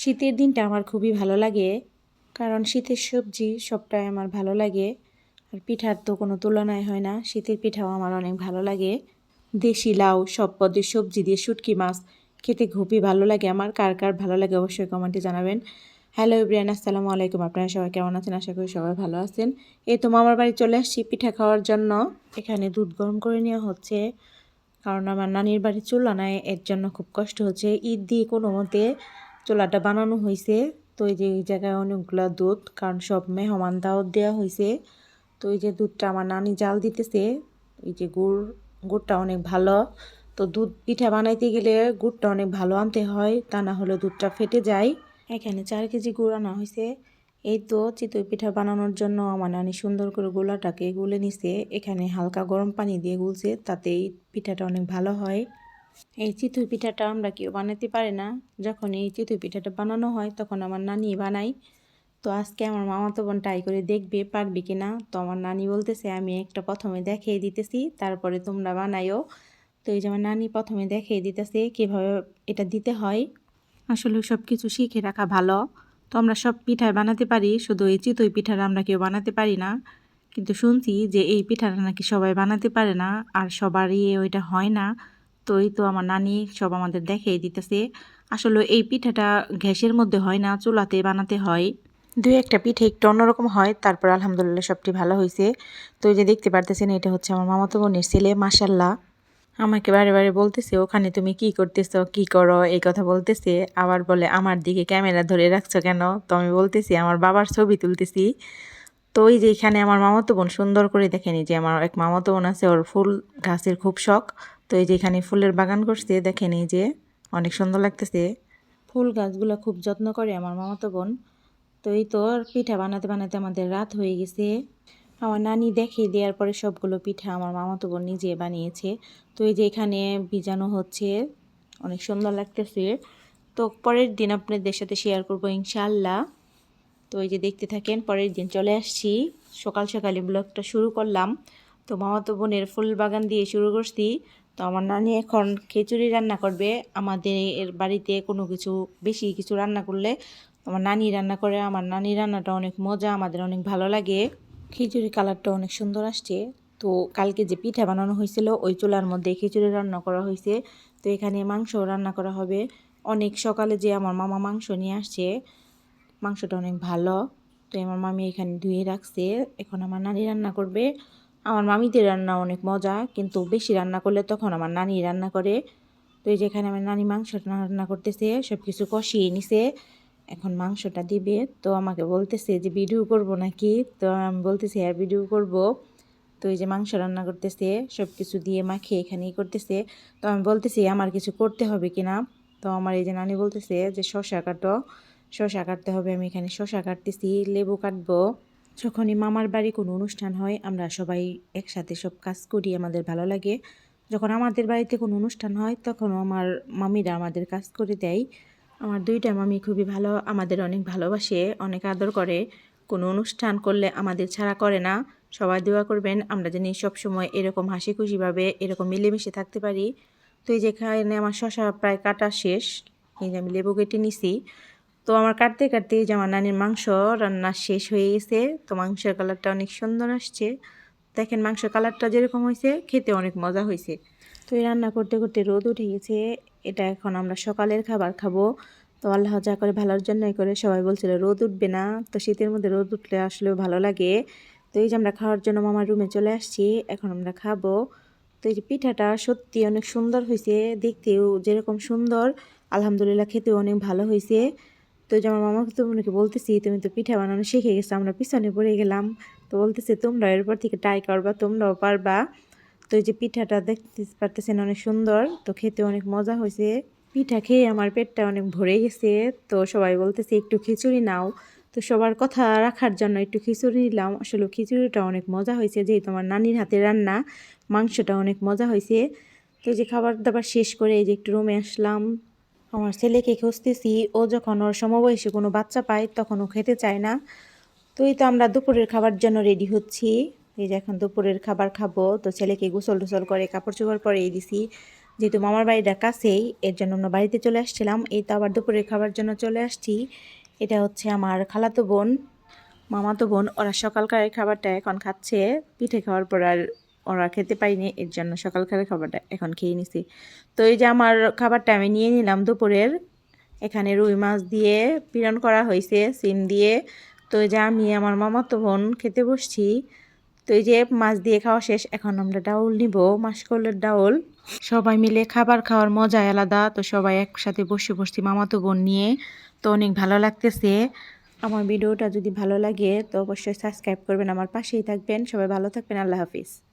শীতের দিনটা আমার খুবই ভালো লাগে, কারণ শীতের সবজি সবটাই আমার ভালো লাগে, আর পিঠার তো কোনো তুলনায় হয় না, শীতের পিঠাও আমার অনেক ভালো লাগে। দেশি লাউ সব পদের সবজি দিয়ে শুটকি মাছ, খেতে খুবই ভালো লাগে আমার, কার কার ভালো লাগে অবশ্যই কমেন্টে জানাবেন। হ্যালো ইব্রিয়ান আসসালামু আলাইকুম, আপনারা সবাই কেমন আছেন? আশা করি সবাই ভালো আছেন। এই তো মামার বাড়ি চলে আসছি পিঠা খাওয়ার জন্য। এখানে দুধ গরম করে নেওয়া হচ্ছে, কারণ আমার নানির বাড়ি চুলা নাই এর জন্য খুব কষ্ট হচ্ছে। ঈদ দিয়ে কোনো মতে চুলাটা বানানো হয়েছে তো এই যে এই জায়গায় অনেকগুলো দুধ, কারণ সব মেহমান দাওয়াত দেওয়া হয়েছে তো এই যে দুধটা আমার নানি জাল দিতেছে। এই যে গুড়, গুড়টা অনেক ভালো। তো দুধ পিঠা বানাইতে গেলে গুড়টা অনেক ভালো আনতে হয়, তা না হলে দুধটা ফেটে যায়। এখানে চার কেজি গুড় আনা হয়েছে এই তো চিতই পিঠা বানানোর জন্য আমার নানি সুন্দর করে গোলাটাকে গুলে নিছে। এখানে হালকা গরম পানি দিয়ে গুলছে, তাতে এই পিঠাটা অনেক ভালো হয়। এই চিতই পিঠাটা আমরা কেউ বানাতে পারি না। যখন এই চিতই পিঠাটা বানানো হয়, তখন আমার নানি বানাই তো আজকে আমার মামাতো বোন ট্রাই করে দেখবে, পারবে কি না তো আমার নানি বলতেছে, আমি একটা প্রথমে দেখিয়ে দিতেছি, তারপরে তোমরা বানাইও তো এই যে আমার নানি প্রথমে দেখিয়ে দিতেছে, কীভাবে এটা দিতে হয়। আসলে সব কিছু শিখে রাখা ভালো। তো আমরা সব পিঠায় বানাতে পারি, শুধু এই চিতই পিঠাটা আমরা কেউ বানাতে পারি না। কিন্তু শুনছি যে এই পিঠাটা নাকি সবাই বানাতে পারে না, আর সবারই ওইটা হয় না। তো এই তো আমার নানি সব আমাদের দেখিয়ে দিতেছে। আসলে এই পিঠাটা গ্যাসের মধ্যে হয় না, চুলাতে বানাতে হয়। দুই একটা পিঠে একটু অন্যরকম হয়, তারপর আলহামদুলিল্লাহ সবটি ভালো হয়েছে। তো যে দেখতে পারতেছেন, এটা হচ্ছে আমার মামাতো বোনের ছেলে মাসাল্লাহ আমাকে বারে বারে বলতেছে, ওখানে তুমি কি করতেছো, কি করো? এই কথা বলতেছে। আবার বলে, আমার দিকে ক্যামেরা ধরে রাখছো কেন? তো আমি বলতেছি, আমার বাবার ছবি তুলতেছি। তো ওই যে এখানে আমার মামাতো বোন সুন্দর করে দেখেনি যে আমার এক মামাতো বোন আছে, ওর ফুল গাছের খুব শখ। তো এই যে এখানে ফুলের বাগান করছে, দেখেন এই যে অনেক সুন্দর লাগতেছে। ফুল গাছগুলো খুব যত্ন করে আমার মামাতো বোন। তো এই তো পিঠা বানাতে বানাতে আমাদের রাত হয়ে গেছে। আমার নানি দেখে দেওয়ার পরে সবগুলো পিঠা আমার মামাতো বোন নিজে বানিয়েছে। তো এই যে এখানে ভিজানো হচ্ছে, অনেক সুন্দর লাগতেছে। তো পরের দিন আপনাদের সাথে শেয়ার করব ইনশাল্লাহ তো এই যে দেখতে থাকেন, পরের দিন চলে আসছি। সকাল সকালে ব্লগটা শুরু করলাম। তো মামাতো বোনের ফুল বাগান দিয়ে শুরু করছি। তো আমার নানি এখন খিচুড়ি রান্না করবে। আমাদের এর বাড়িতে কোনো কিছু, বেশি কিছু রান্না করলে আমার নানি রান্না করে। আমার নানি রান্নাটা অনেক মজা, আমাদের অনেক ভালো লাগে। খিচুড়ি কালারটা অনেক সুন্দর আসছে। তো কালকে যে পিঠা বানানো হয়েছিল, ওই চুলার মধ্যে খিচুড়ি রান্না করা হয়েছে। তো এখানে মাংস রান্না করা হবে। অনেক সকালে যে আমার মামা মাংস নিয়ে আসছে, মাংসটা অনেক ভালো। তো আমার মামি এখানে ধুয়ে রাখছে। এখন আমার নানি রান্না করবে। আমার মামিদের রান্না অনেক মজা, কিন্তু বেশি রান্না করলে তখন আমার নানি রান্না করে। তো এই যেখানে আমার নানি মাংসটা রান্না করতেছে সব কিছু কষিয়ে নিছে। এখন মাংসটা দিবে। তো আমাকে বলতেছে যে, ভিডিও করব নাকি? তো আমি বলতেছি হ্যাঁ ভিডিও করব। তো এই যে মাংস রান্না করতেছে সব কিছু দিয়ে মাখিয়ে এখানেই করতেছে। তো আমি বলতেছি, আমার কিছু করতে হবে কি না? তো আমার এই যে নানি বলতেছে যে শশা কাটো। শশা কাটতে হবে, আমি এখানে শশা কাটতেছি, লেবু কাটবো। যখনই মামার বাড়ি কোনো অনুষ্ঠান হয়, আমরা সবাই একসাথে সব কাজ করি, আমাদের ভালো লাগে। যখন আমাদের বাড়িতে কোনো অনুষ্ঠান হয় তখন আমার মামিরা আমাদের কাজ করে দেয়। আমার দুইটা মামি খুবই ভালো, আমাদের অনেক ভালোবাসে, অনেক আদর করে। কোনো অনুষ্ঠান করলে আমাদের ছাড়া করে না, সবাই দোয়া করবেন, আমরা যেন সবসময় এরকম হাসি খুশিভাবে এরকম মিলেমিশে থাকতে পারি। তো এই যেখানে আমার শশা প্রায় কাটা শেষ, এই যে আমি লেবু কেটে নিছি তো আমার কাটতে কাটতে যে আমার নানির মাংস রান্না শেষ হয়ে গেছে, তো মাংসের কালারটা অনেক সুন্দর আসছে। দেখেন মাংস কালারটা যেরকম হয়েছে, খেতে অনেক মজা হয়েছে। তো এই রান্না করতে করতে রোদ উঠে গেছে, এটা এখন আমরা সকালের খাবার খাব। তো আল্লাহ যা করে ভালোর জন্যই করে, সবাই বলছিল রোদ উঠবে না, তো শীতের মধ্যে রোদ উঠলে আসলেও ভালো লাগে। তো এই যে আমরা খাওয়ার জন্য মামার রুমে চলে আসছি, এখন আমরা খাব। তো এই যে পিঠাটা সত্যি অনেক সুন্দর হয়েছে, দেখতেও যেরকম সুন্দর, আলহামদুলিল্লাহ খেতেও অনেক ভালো হয়েছে। তো আমার মামাকে তো মনে বলতেছি, তুমি তো পিঠা বানানো শিখে গেছো, আমরা পিছনে পড়ে গেলাম। তো বলতেছে, তোমরা এরপর থেকে ট্রাই করবা, তোমরাও পারবা। তো এই যে পিঠাটা দেখতে পারতেছেন অনেক সুন্দর, তো খেতে অনেক মজা হয়েছে। পিঠা খেয়ে আমার পেটটা অনেক ভরে গেছে, তো সবাই বলতেছে, একটু খিচুড়ি নাও। তো সবার কথা রাখার জন্য একটু খিচুড়ি নিলাম। আসলে খিচুড়িটা অনেক মজা হয়েছে, যেহেতু আমার নানির হাতে রান্না, মাংসটা অনেক মজা হয়েছে। তো যে খাবার দাবার শেষ করে এই যে একটু রুমে আসলাম। আমার ছেলেকে খুঁজতেছি, ও যখন ওর সমবয়সী কোনো বাচ্চা পায় তখন ও খেতে চায় না। তো এই তো আমরা দুপুরের খাবার জন্য রেডি হচ্ছি। এই যে এখন দুপুরের খাবার খাব, তো ছেলেকে গোসল টোসল করে, কাপড় চোপড় পরে দিছি। যেহেতু মামার বাড়িটা কাছেই, এর জন্য আমরা বাড়িতে চলে আসছিলাম। এই তো আবার দুপুরের খাবার জন্য চলে আসছি। এটা হচ্ছে আমার খালাতো বোন, মামাতো বোন। ওরা সকালকারের খাবারটা এখন খাচ্ছে, পিঠে খাওয়ার পর আর ওরা খেতে পাইনি, এর জন্য সকালকারের খাবারটা এখন খেয়ে নিছি। তো এই যে আমার খাবারটা আমি নিয়ে নিলাম দুপুরের, এখানে রুই মাছ দিয়ে পীড়ন করা হয়েছে, সিম দিয়ে। তো এই যে আমি, আমার মামাতো বোন খেতে বসছি। তো এই যে মাছ দিয়ে খাওয়া শেষ, এখন আমরা ডাউল নিব, মাসকলের ডাউল। সবাই মিলে খাবার খাওয়ার মজা আলাদা, তো সবাই একসাথে বসে বসছি মামাতো বোন নিয়ে। তো অনেক ভালো লাগতেছে। আমার ভিডিওটা যদি ভালো লাগে, তো অবশ্যই সাবস্ক্রাইব করবেন, আমার পাশেই থাকবেন। সবাই ভালো থাকবেন, আল্লাহ হাফিজ।